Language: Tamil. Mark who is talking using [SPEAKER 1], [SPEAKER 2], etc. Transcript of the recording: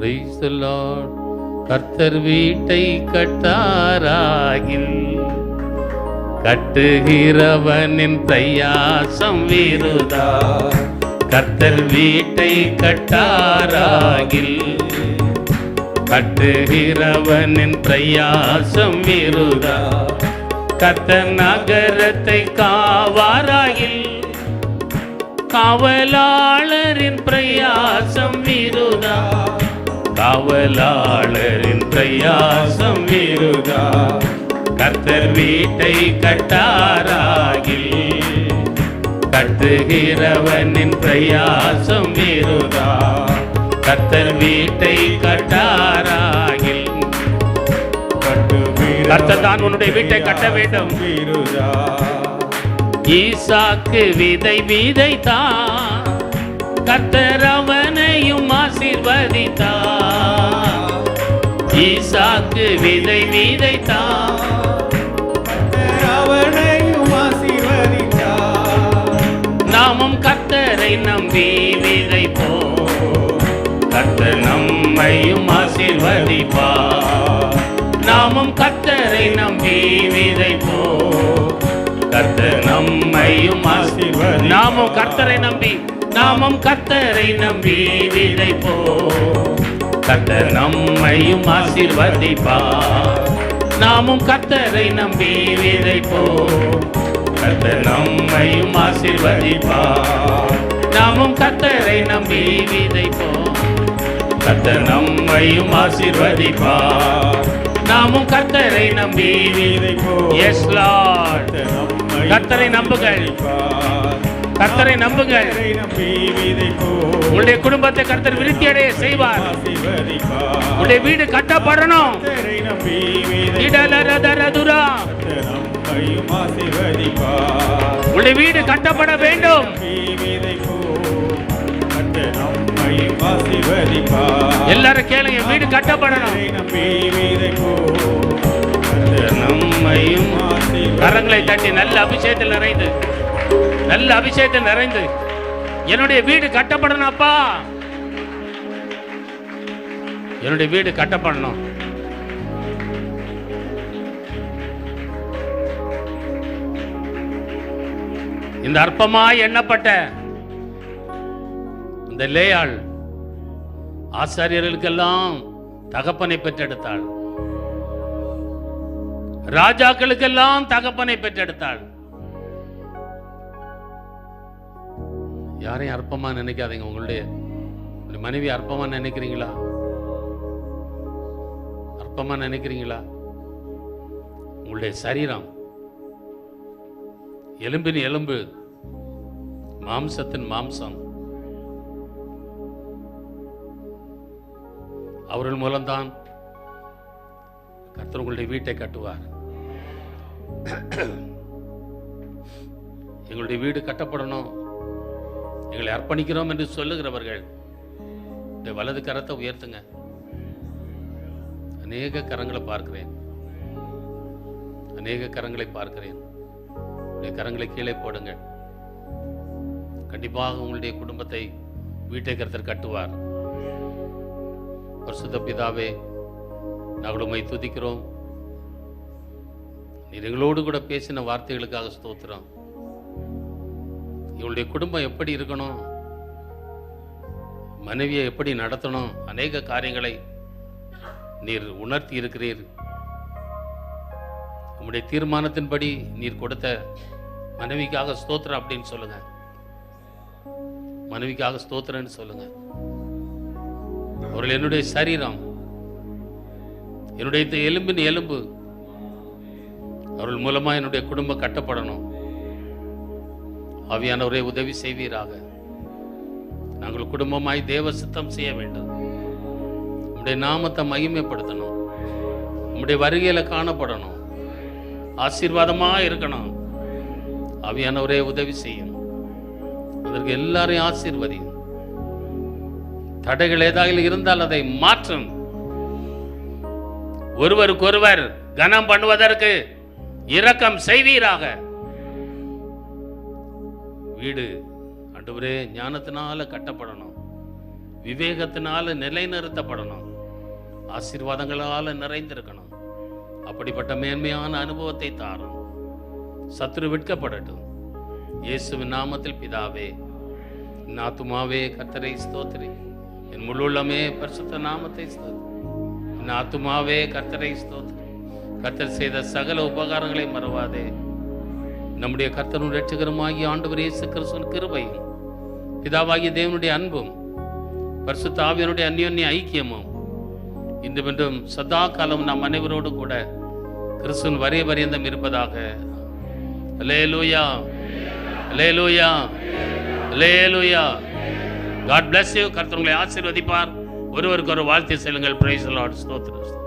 [SPEAKER 1] Praise the Lord. கர்த்தர் வீட்டை கட்டாராகில். கட்டுகிறவனின் பிரயாசம் வீருதா. கர்த்தர் வீட்டை கட்டாராகில். கட்டுகிறவனின் பிரயாசம் வீருதா. கர்த்தர் நகரத்தை காவாராகில். காவலாளரின் பிரயாசம் வீருதா. காவலாளரின் பிரயாசம் வீருதா கர்த்தர் வீட்டை கட்டாராகில் கட்டுகிறவனின் பிரயாசம் வீருதா கர்த்தர் வீட்டை கட்டாராகில் கர்த்தர் தான் உன்னுடைய வீட்டை கட்ட வேண்டும்.
[SPEAKER 2] வீருதா
[SPEAKER 1] ஈசாக்கு விதை விதைத்தான். கர்த்தர் அவனையும் ஆசீர்வதித்தார் ஈசாக்கு விதை விதைத்தான்.
[SPEAKER 2] அவனையும் ஆசீர்வதித்தார்
[SPEAKER 1] நாமும் கர்த்தரை நம்பி விதைப்போம். கர்த்தர் நம்மையும் ஆசீர்வதிப்பார். நாமும் கர்த்தரை நம்பி விதைப்போம். கர்த்தர் நம்மையும் நாமும் கர்த்தரை நம்பி நாமும் கர்த்தரை நம்பி விதைப்போம் கர்த்தர் நம்மையும் ஆசீர்வதிப்பார் நாமும் கர்த்தரை நம்பி விதைப்போம் கர்த்தர் நம்மையும் ஆசீர்வதிப்பார் நாமும் கர்த்தரை நம்பி விதைப்போம் கர்த்தர் நம்மையும் ஆசீர்வதிப்பார் நாமும் கர்த்தரை நம்பி. எஸ் லார்ட் கர்த்தரை நம்புங்கள். கர்த்தரை நம்புங்கள். உங்களுடைய குடும்பத்தை கர்த்தர் விருத்தி அடைய செய்வார். உங்களுடைய வீடு கட்டப்படணும். உங்களுடைய வீடு கட்டப்பட வேண்டும். எல்லாரும் கேளுங்க வீடு கட்டப்படணும். நம்மையும் கரங்களை தட்டி நல்ல அபிஷேகத்தில் நிறைந்து நல்ல அபிஷேகத்தில் நிறைந்து. என்னுடைய வீடு கட்டப்படணும் அப்பா. என்னுடைய வீடு கட்டப்படணும். இந்த அற்பமாய் எண்ணப்பட்ட இந்த லேயாள் ஆசாரியர்களுக்கெல்லாம் தகப்பனை பெற்றெடுத்தாள். ராஜாக்களுக்கெல்லாம் தகப்பனை பெற்றெடுத்தாள். யாரையும் அற்பமா நினைக்காதீங்க உங்களுடைய மனைவி அற்பமா நினைக்கிறீங்களா? அற்பமா நினைக்கிறீங்களா? உங்களுடைய சரீரம் எலும்பின் எலும்பு மாம்சத்தின் மாம்சம் அவர்கள் மூலம்தான் கர்த்தர் உங்களுடைய வீட்டை கட்டுவார். எங்களுடைய வீடு கட்டப்படணும். எங்களை அர்ப்பணிக்கிறோம் என்று சொல்லுகிறவர்கள் இந்த வலது கரத்தை உயர்த்துங்க. அநேக கரங்களை பார்க்கிறேன். அநேக கரங்களை பார்க்கிறேன். உங்களுடைய கரங்களை கீழே போடுங்கள். கண்டிப்பாக உங்களுடைய குடும்பத்தை வீட்டை கருத்தர் கட்டுவார். பரிசுத்த பிதாவே நாங்கள் உண்மை துதிக்கிறோம். எங்களோடு கூட பேசின வார்த்தைகளுக்காக ஸ்தோத்திரம். இவளுடைய குடும்பம் எப்படி இருக்கணும்? மனைவியை எப்படி நடத்தணும்? அநேக காரியங்களை நீர் உணர்த்தி இருக்கிறீர். உங்களுடைய தீர்மானத்தின்படி நீர் கொடுத்த மனைவிக்காக ஸ்தோத்திரம் அப்படின்னு சொல்லுங்க. மனைவிக்காக ஸ்தோத்திரம்னு சொல்லுங்க. அவர்கள் என்னுடைய சரீரம். என்னுடைய எலும்பின் எலும்பு. அவர்கள் மூலமா என்னுடைய குடும்பம் கட்டப்படணும். ஆவியானவரே உதவி செய்வீராக. நாங்கள் குடும்பமாய் தேவ சித்தம் செய்ய வேண்டும். உம்முடைய நாமத்தை மகிமைப்படுத்தணும். உம்முடைய வருகையில காணப்படணும். ஆசீர்வாதமா இருக்கணும். ஆவியானவரே உதவி செய்யும். அதற்கு எல்லாரையும் ஆசீர்வதியும். தடைகள் ஏதாவது இருந்தால் அதை மாற்றும். ஒருவருக்கொருவர் கனம் பண்ணுவதற்கு இரக்கம் செய்வீராக. வீடு அன்றுவரே ஞானத்தினால கட்டப்படணும். விவேகத்தினால நிலைநிறுத்தப்படணும். ஆசீர்வாதங்களால நிறைந்திருக்கணும். அப்படிப்பட்ட மேன்மையான அனுபவத்தை தாரும். சத்ரு விற்கப்படட்டும் இயேசுவின் நாமத்தில் பிதாவே நாத்துமாவே கத்தரை ஸ்தோத்திரி. என் முழுள்ளமே பரிசுத்த நாமத்தை என் ஆத்துமாவே கர்த்தரை ஸ்தோத்திரி கர்த்தர் செய்த சகல உபகாரங்களை மறவாதே. நம்முடைய கர்த்தரும் ரட்சகருமாகிய ஆண்டவர் இயேசு கிறிஸ்துவின் கிருபையும் பிதாவாகிய தேவனுடைய அன்பும் பரிசுத்த ஆவியனுடைய அந்யோன்ய ஐக்கியமும் இன்று மீண்டும் சதா காலம் நாம் அனைவரோடு கூட கிறிஸ்துவின் வரிய பரியந்தம் இருப்பதாக. லேலூயா லேலூயா லேலூயா காட் பிளஸ் யூ கர்த்தர் உங்களை ஆசீர்வதிப்பார். ஒருவருக்கு ஒரு வாழ்த்து செல்லுங்கள். பிரைஸ் லார்ட் ஸ்தோத்திரம்.